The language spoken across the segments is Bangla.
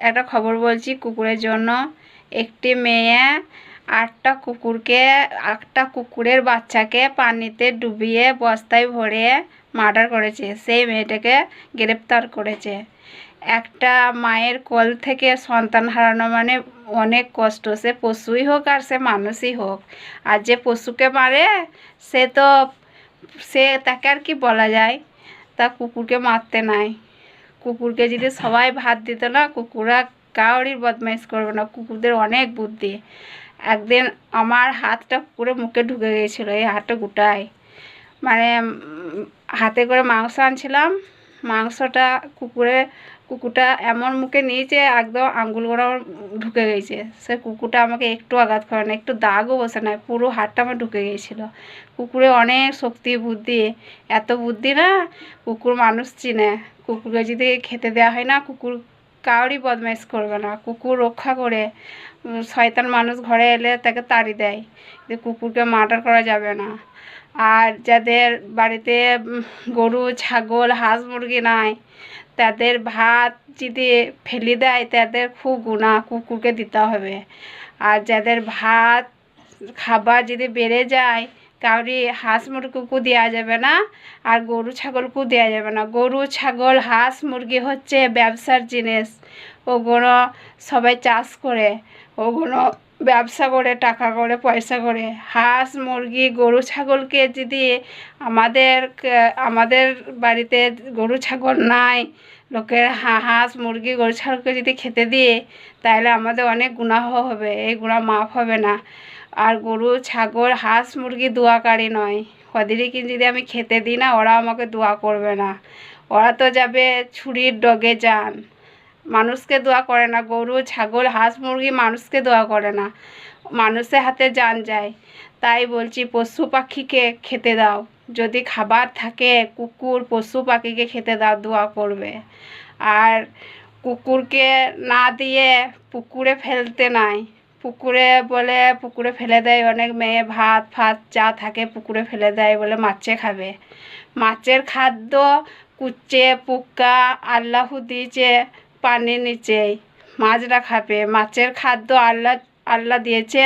একটা খবর বলছি, কুকুরের জন্য একটি মেয়ে আটটা কুকুরকে, আটটা কুকুরের বাচ্চাকে পানিতে ডুবিয়ে বস্তায় ভরে মার্ডার করেছে। সেই মেয়েটাকে গ্রেপ্তার করেছে। একটা মায়ের কোল থেকে সন্তান হারানো মানে অনেক কষ্ট। সে পশুই হোক আর সে মানুষই হোক। আর যে পশুকে মারে, সে তো, সে তাকে আর কি বলা যায়? তা কুকুরকে মারতে নাই। কুকুরকে যদি সবাই ভাত দিত না কুকুরা কাউরই বদমাইশ করবে না। কুকুরদের অনেক বুদ্ধি। একদিন আমার হাতটা পুরো মুখে ঢুকে গিয়েছিল, এই হাতটা গোটায়। মানে হাতে করে মাংস আনছিলাম। মাংসটা কুকুরে, কুকুরটা এমন মুখে নিয়েছে, একদম আঙ্গুলগুলো আমার ঢুকে গেছে। সে কুকুরটা আমাকে একটু আঘাত করে না, একটু দাগও বসে নাই পুরো হাতটা আমার ঢুকে গিয়েছিল কুকুরে অনেক শক্তি, বুদ্ধি, এত বুদ্ধি না, কুকুর মানুষ চিনে। কুকুরকে যদি খেতে দেওয়া হয় না, কুকুর কাউরই বদমাইশ করবে না। কুকুর রক্ষা করে শয়তান মানুষ ঘরে এলে তাকে তাড়ি দেয়। যে কুকুরকে মার্ডার করা যাবে না। আর যাদের বাড়িতে গরু, ছাগল, হাঁস মুরগি নাই, তাদের ভাত যদি ফেলে দেয়, তাদের খুব গুণা কুকুরকে দিতে হবে। আর যাদের ভাত, খাবার যদি বেড়ে যায়, কাউরি হাঁস মুরগিকেও দেওয়া যাবে না, আর গরু ছাগলকেও দেওয়া যাবে না। গরু, ছাগল, হাঁস মুরগি হচ্ছে ব্যবসার জিনিস। ওগুলো সবাই চাষ করে। ওগুলো ব্যবসা করে, টাকা করে, পয়সা করে। হাঁস, মুরগি, গরু, ছাগলকে যদি আমাদের আমাদের বাড়িতে গরু, ছাগল নাই, লোকের হাঁস, মুরগি, গরু, ছাগলকে যদি খেতে দিয়ে, তাহলে আমাদের অনেক গুনাহ হবে, এই গুণা মাফ হবে না। আর গরু, ছাগল, হাঁস, মুরগি দোয়াকারী নয়। ওদেরকে যদি আমি খেতে দিই না ওরা আমাকে দোয়া করবে না। ওরা তো যাবে ছুরির ডগে যান। মানুষকে দোয়া করে না। গরু, ছাগল, হাঁস, মুরগি মানুষকে দোয়া করে না। মানুষের হাতে যান যায়। তাই বলছি, পশু পাখিকে খেতে দাও। যদি খাবার থাকে, কুকুর পশু পাখিকে খেতে দাও, দোয়া করবে। আর কুকুরকে না দিয়ে পুকুরে ফেলতে নাই। পুকুরে বলে পুকুরে ফেলে দেয়। অনেক মেয়ে ভাত, ফাত যা থাকে পুকুরে ফেলে দেয় বলে মাছে খাবে। মাছের খাদ্য কুচে, পোকা, আল্লাহ দিয়েছে। পানির নিচেই মাছরা খাবে। মাছের খাদ্য আল্লাহ আল্লাহ দিয়েছে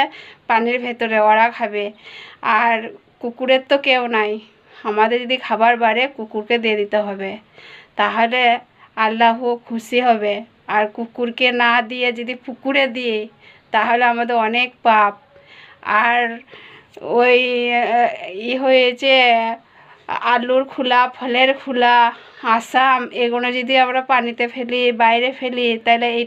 পানির ভেতরে, ওরা খাবে। আর কুকুরের তো কেউ নাই। আমাদের যদি খাবার বাড়ে, কুকুরকে দিয়ে দিতে হবে। তাহলে আল্লাহ খুশি হবে। আর কুকুরকে না দিয়ে যদি পুকুরে দিই, তাহলে আমাদের অনেক পাপ। আর ওই ই হয়েছে আলুর খোলা ফলের খোলা আসাম এগুলো যদি আমরা পানিতে ফেলি বাইরে ফেলি তাহলে এইটা